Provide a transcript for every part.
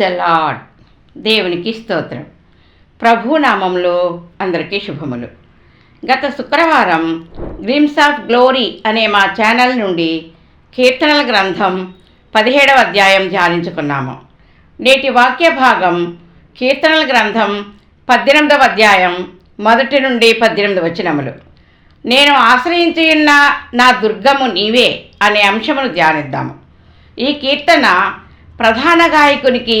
The lord దేవునికి స్తోత్రం. ప్రభు నామంలో అందరికీ శుభములు. గత శుక్రవారం గ్రీమ్స్ ఆఫ్ గ్లోరీ అనే మా ఛానల్ నుండి కీర్తనల గ్రంథం పదిహేడవ అధ్యాయం ధ్యానించుకున్నాము. నేటి వాక్య భాగం కీర్తనల గ్రంథం పద్దెనిమిదవ అధ్యాయం మొదటి నుండి పద్దెనిమిది వచనములు. నేను ఆశ్రయించి ఉన్న నా దుర్గము నీవే అనే అంశమును ధ్యానిద్దాము. ఈ కీర్తన ప్రధాన గాయకునికి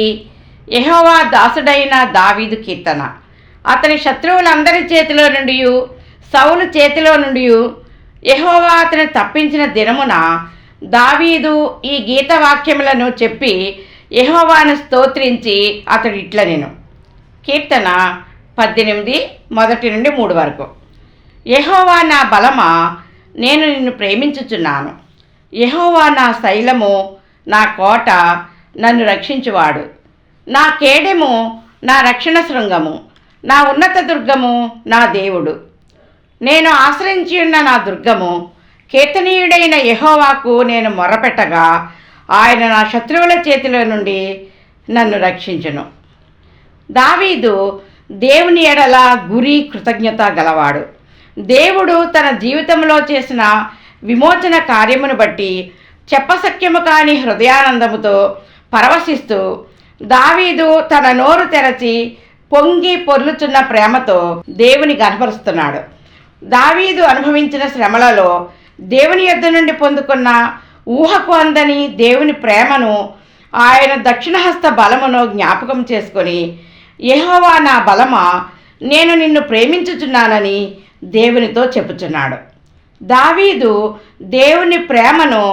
యహోవా దాసుడైన దావీదు కీర్తన. అతని శత్రువులందరి చేతిలో నుండి సౌలు చేతిలో నుండి యహోవా అతను తప్పించిన దినమున దావీదు ఈ గీత వాక్యములను చెప్పి యహోవాను స్తోత్రించి అతడు ఇట్ల నేను కీర్తన పద్దెనిమిది మొదటి నుండి మూడు వరకు. యహోవా నా బలమా నేను నిన్ను ప్రేమించుచున్నాను. యహోవా నా శైలము నా కోట నన్ను రక్షించువాడు. నా కేడెము నా రక్షణ శృంగము నా ఉన్నత దుర్గము నా దేవుడు. నేను ఆశ్రయించి ఉన్న నా దుర్గము కీర్తనీయుడైన యహోవాకు నేను మొరపెట్టగా ఆయన నా శత్రువుల చేతిలో నుండి నన్ను రక్షించును. దావీదు దేవుని ఎడల గురి కృతజ్ఞత గలవాడు. దేవుడు తన జీవితంలో చేసిన విమోచన కార్యమును బట్టి చెప్పసక్యము కాని హృదయానందముతో పరవశిస్తూ దావీదు తన నోరు తెరచి పొంగి పొర్లుచున్న ప్రేమతో దేవుని గనపరుస్తున్నాడు దావీదు అనుభవించిన శ్రమలలో దేవుని యొద్ద నుండి పొందుకున్న ఊహకు అందని దేవుని ప్రేమను ఆయన దక్షిణహస్త బలమును జ్ఞాపకం చేసుకొని ఎహోవా నా బలమా నేను నిన్ను ప్రేమించుచున్నానని దేవునితో చెప్పుచున్నాడు. దావీదు దేవుని ప్రేమను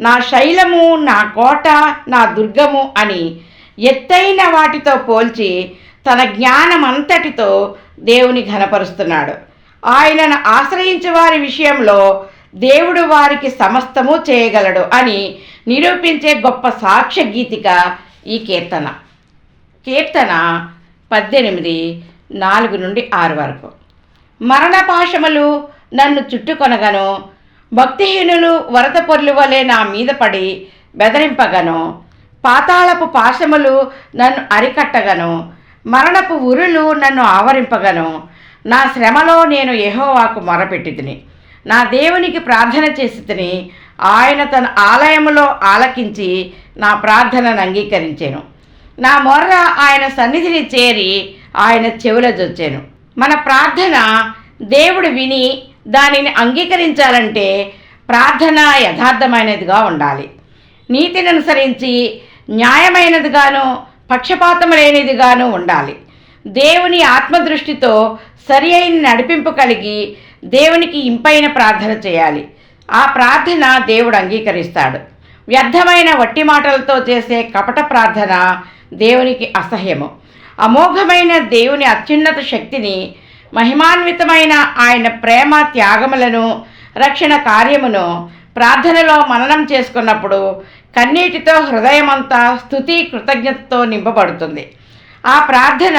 నా శైలము నా కోట నా దుర్గము అని ఎత్తైన వాటితో పోల్చి తన జ్ఞానమంతటితో దేవుని ఘనపరుస్తున్నాడు. ఆయనను ఆశ్రయించే వారి విషయంలో దేవుడు వారికి సమస్తము చేయగలడు అని నిరూపించే గొప్ప సాక్ష్య గీతిక ఈ కీర్తన. కీర్తన పద్దెనిమిది నాలుగు నుండి ఆరు వరకు. మరణపాశములు నన్ను చుట్టుకొనగను భక్తిహీనులు వరద పొర్లు వలె నా మీద పడి బెదరింపగను. పాతాళపు పాశములు నన్ను అరికట్టగను. మరణపు ఉరులు నన్ను ఆవరింపగను. నా శ్రమలో నేను యహోవాకు మొరపెట్టి నా దేవునికి ప్రార్థన చేసి తిని ఆయన తన ఆలయములో ఆలకించి నా ప్రార్థనను అంగీకరించాను. నా మొర్ర ఆయన సన్నిధిని చేరి ఆయన చెవుల జొచ్చాను. మన ప్రార్థన దేవుడు విని దానిని అంగీకరించాలంటే ప్రార్థన యథార్థమైనదిగా ఉండాలి. నీతిని అనుసరించి న్యాయమైనదిగాను పక్షపాతం లేనిదిగాను ఉండాలి. దేవుని ఆత్మదృష్టితో సరి అయిన నడిపింపు కలిగి దేవునికి ఇంపైన ప్రార్థన చేయాలి. ఆ ప్రార్థన దేవుడు అంగీకరిస్తాడు. వ్యర్థమైన వట్టి మాటలతో చేసే కపట ప్రార్థన దేవునికి అసహ్యము. అమోఘమైన దేవుని అత్యున్నత శక్తిని మహిమాన్వితమైన ఆయన ప్రేమ త్యాగములను రక్షణ కార్యమును ప్రార్థనలో మననం చేసుకున్నప్పుడు కన్నీటితో హృదయమంతా స్థుతి కృతజ్ఞతతో నింపబడుతుంది. ఆ ప్రార్థన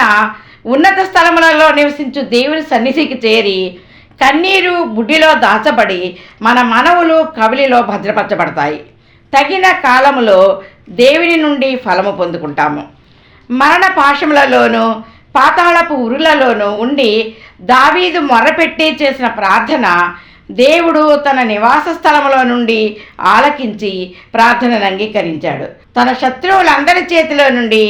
ఉన్నత స్థలములలో నివసించు దేవుని సన్నిధికి చేరి కన్నీరు బుడ్డిలో దాచబడి మన మనవులు కవిలిలో భద్రపరచబడతాయి. తగిన కాలములో దేవుని నుండి ఫలము పొందుకుంటాము. మరణ పాశములలోనూ పాతాళపు ఉరులలోనూ ఉండి దావీదు మొర్రపెట్టి చేసిన ప్రార్థన దేవుడు తన నివాస స్థలములో నుండి ఆలకించి ప్రార్థనను అంగీకరించాడు. తన శత్రువులందరి చేతిలో నుండి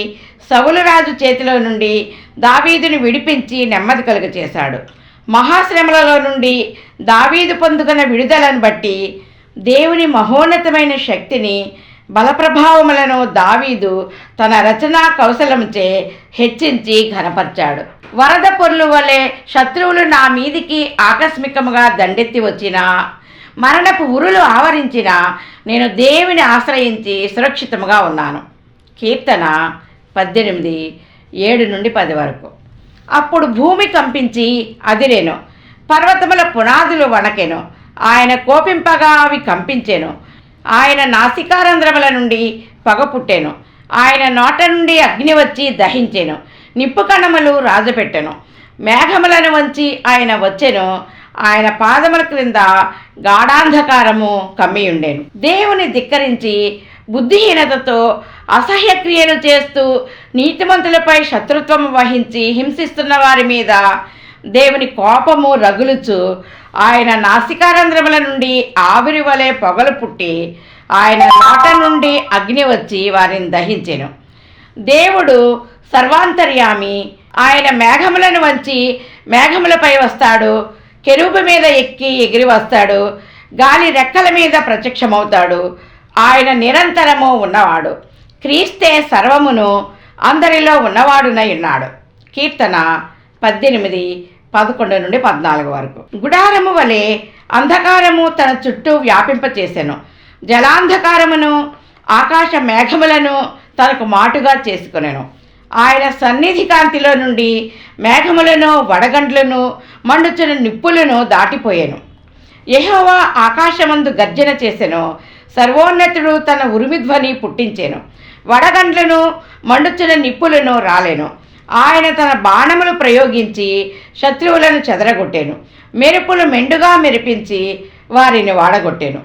సవులరాజు చేతిలో నుండి దావీదుని విడిపించి నెమ్మది కలుగ చేశాడు. మహాశ్రమలలో నుండి దావీదు పొందుకున్న విడుదలను బట్టి దేవుని మహోన్నతమైన శక్తిని బలప్రభావములను దావీదు తన రచనా కౌశలంచే హెచ్చించి ఘనపరిచాడు. వరద పొర్లు వలె శత్రువులు నా మీదికి ఆకస్మికముగా దండెత్తి వచ్చినా మరణపు ఉరులు ఆవరించిన నేను దేవుని ఆశ్రయించి సురక్షితముగా ఉన్నాను. కీర్తన పద్దెనిమిది ఏడు నుండి పది వరకు. అప్పుడు భూమి కంపించి అదిరేను పర్వతముల పునాదులు వణకెను ఆయన కోపింపగా అవి కంపించెను. ఆయన నాసికారంధ్రముల నుండి పగ పుట్టెను. ఆయన నోట నుండి అగ్ని వచ్చి దహించెను. నిప్పు కణములు రాజపెట్టెను. మేఘములను వంచి ఆయన వచ్చెను. ఆయన పాదముల క్రింద గాఢాంధకారము కమ్మియుండేను. దేవుని ధిక్కరించి బుద్ధిహీనతతో అసహ్యక్రియలు చేస్తూ నీతిమంతులపై శత్రుత్వం వహించి హింసిస్తున్న వారి మీద దేవుని కోపము రగులుచు ఆయన నాసికారంధ్రముల నుండి ఆవిరి వలె పొగలు పుట్టి ఆయన నోట నుండి అగ్ని వచ్చి వారిని దహించెను. దేవుడు సర్వాంతర్యామి ఆయన మేఘములను వంచి మేఘములపై వస్తాడు కెరూపు మీద ఎక్కి ఎగిరి వస్తాడు గాలి రెక్కల మీద ప్రత్యక్షమవుతాడు ఆయన నిరంతరము ఉన్నవాడు. క్రీస్తే సర్వమును అందరిలో ఉన్నవాడునై ఉన్నాడు. కీర్తన పద్దెనిమిది పదకొండు నుండి పద్నాలుగు వరకు. గుడారము వలె అంధకారము తన చుట్టూ వ్యాపింపచేసెను. జలాంధకారమును ఆకాశ మేఘములను తనకు మాటుగా చేసుకునేను. ఆయన సన్నిధి కాంతిలో నుండి మేఘములను వడగండ్లను మండుచున్న నిప్పులను దాటిపోయాను. యహోవా ఆకాశమందు గర్జన చేసెను. సర్వోన్నతుడు తన ఉరిమిధ్వని పుట్టించాను. వడగండ్లను మండుచున్న నిప్పులను రాలేను. ఆయన తన బాణములు ప్రయోగించి శత్రువులను చెదరగొట్టాను. మెరుపులు మెండుగా మెరిపించి వారిని వాడగొట్టాను.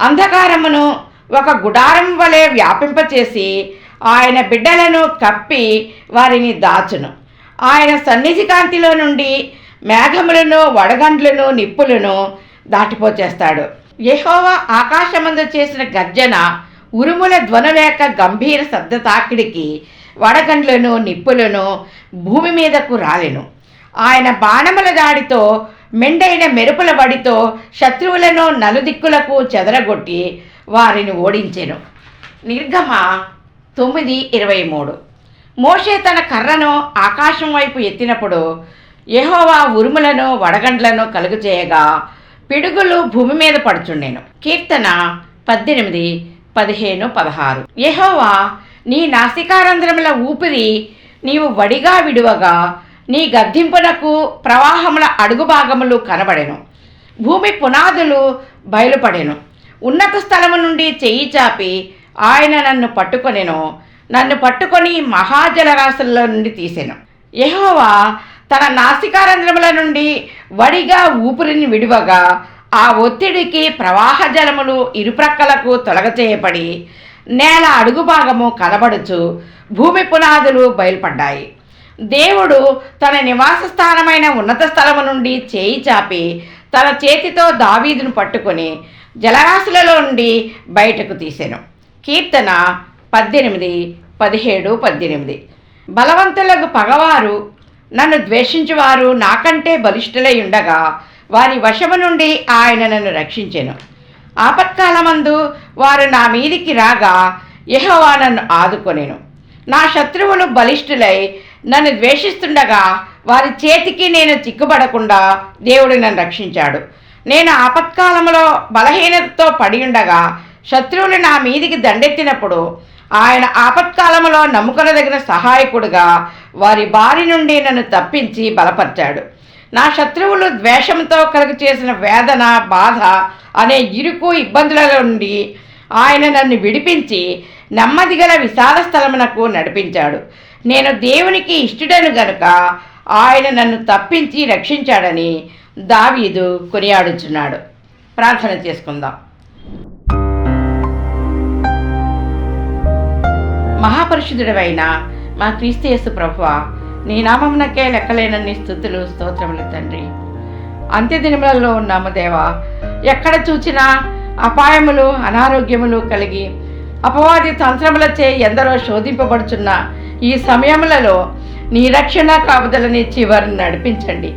అంధకారమును ఒక గుడారం వలె వ్యాపింపచేసి ఆయన బిడ్డలను కప్పి వారిని దాచును. ఆయన సన్నిధి కాంతిలో నుండి మేఘములను వడగండ్లను నిప్పులను దాటిపోచేస్తాడు. యహోవా ఆకాశమందు చేసిన గర్జన ఉరుముల ధ్వనులేక గంభీర శబ్ద తాకిడికి వడగండ్లను నిప్పులను భూమి మీదకు రాలెను. ఆయన బాణముల దాడితో మెండైన మెరుపుల వడితో శత్రువులను నలుదిక్కులకు చెదరగొట్టి వారిని ఓడించెను. నిర్గమ తొమ్మిది ఇరవై మూడు. మోషే తన కర్రను ఆకాశం వైపు ఎత్తినప్పుడు యహోవా ఉరుములను వడగండ్లను కలుగు చేయగా పిడుగులు భూమి మీద పడుచుండెను. కీర్తన పద్దెనిమిది పదిహేను పదహారు. యహోవా నీ నాసికారంధ్రముల ఊపిరి నీవు వడిగా విడువగా నీ గద్దింపునకు ప్రవాహముల అడుగు భాగములు కనబడెను. భూమి పునాదులు బయలుపడెను. ఉన్నత స్థలము నుండి చెయ్యి చాపి ఆయన నన్ను పట్టుకొనెను. నన్ను పట్టుకొని మహాజలరాశుల్లో నుండి తీసెను. యహోవా తన నాసికారంధ్రముల నుండి వడిగా ఊపిరిని విడువగా ఆ ఒత్తిడికి ప్రవాహ జలములు ఇరుప్రక్కలకు తొలగచేయబడి నేల అడుగు భాగము కనబడుచు భూమి పునాదులు బయలుపడ్డాయి. దేవుడు తన నివాస స్థానమైన ఉన్నత స్థలము నుండి చేయి చాపి తన చేతితో దావీదును పట్టుకొని జలరాశులలో నుండి బయటకు తీసెను. కీర్తన పద్దెనిమిది పదిహేడు పద్దెనిమిది. బలవంతులకు పగవారు నన్ను ద్వేషించువారు నాకంటే బలిష్ఠులై ఉండగా వారి వశము నుండి ఆయన నన్ను రక్షించెను. ఆపత్కాలమందు వారు నా మీదికి రాగా యహోవా నన్ను ఆదుకొనెను. నా శత్రువులు బలిష్ఠులై నన్ను ద్వేషిస్తుండగా వారి చేతికి నేను చిక్కుబడకుండా దేవుడు నన్ను రక్షించాడు. నేను ఆపత్కాలంలో బలహీనతతో పడి ఉండగా శత్రువులు నా మీదికి దండెత్తినప్పుడు ఆయన ఆపత్కాలంలో నమ్ముకొనదగిన సహాయకుడుగా వారి బారి నుండి నన్ను తప్పించి బలపరిచాడు. నా శత్రువులు ద్వేషంతో కలుగు చేసిన వేదన బాధ అనే ఇరుకు ఇబ్బందుల నుండి ఆయన నన్ను విడిపించి నెమ్మదిగల విశాల స్థలమునకు నడిపించాడు. నేను దేవునికి ఇష్టడను గనుక ఆయన నన్ను తప్పించి రక్షించాడని దావీదు కొనియాడుచున్నాడు. ప్రార్థన చేసుకుందాం. మహాపరిశుద్ధుడవైన మా క్రీస్తు ప్రభువా నీ నామమునకే లెక్కలేనన్ని స్థుతులు స్తోత్రములు తండ్రి. అంత్యదినములలో ఉన్నాము దేవా. ఎక్కడ చూచినా అపాయములు అనారోగ్యములు కలిగి అపవాది తంత్రములచే ఎందరో శోధింపబడుచున్న ఈ సమయములలో నీ రక్షణ కాపుదలని చివరిని నడిపించండి.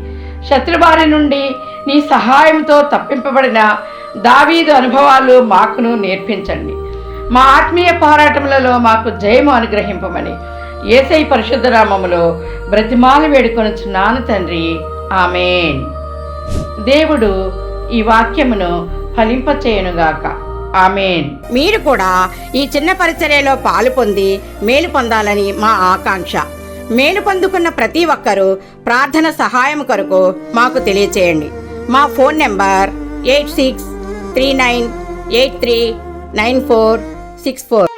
శత్రుబారి నుండి నీ సహాయంతో తప్పింపబడిన దావీదు అనుభవాలు మాకును నేర్పించండి. మా ఆత్మీయ పోరాటములలో మాకు జయము అనుగ్రహింపమని ఏసై పరిశుద్ధ నామములో బ్రతిమాలు వేడుకొనుచున్నాను తండ్రి. ఆమెన్. దేవుడు ఈ వాక్యమును ఫలింపచేయనుగాక. ఆమెన్. మీరు కూడా ఈ చిన్న పరిచర్యలో పాలు పొంది మేలు పొందాలని మా ఆకాంక్ష. మేలు పొందుకున్న ప్రతి ఒక్కరూ ప్రార్థన సహాయం కొరకు మాకు తెలియచేయండి. మా phone number eight six three nine eight three nine four six four.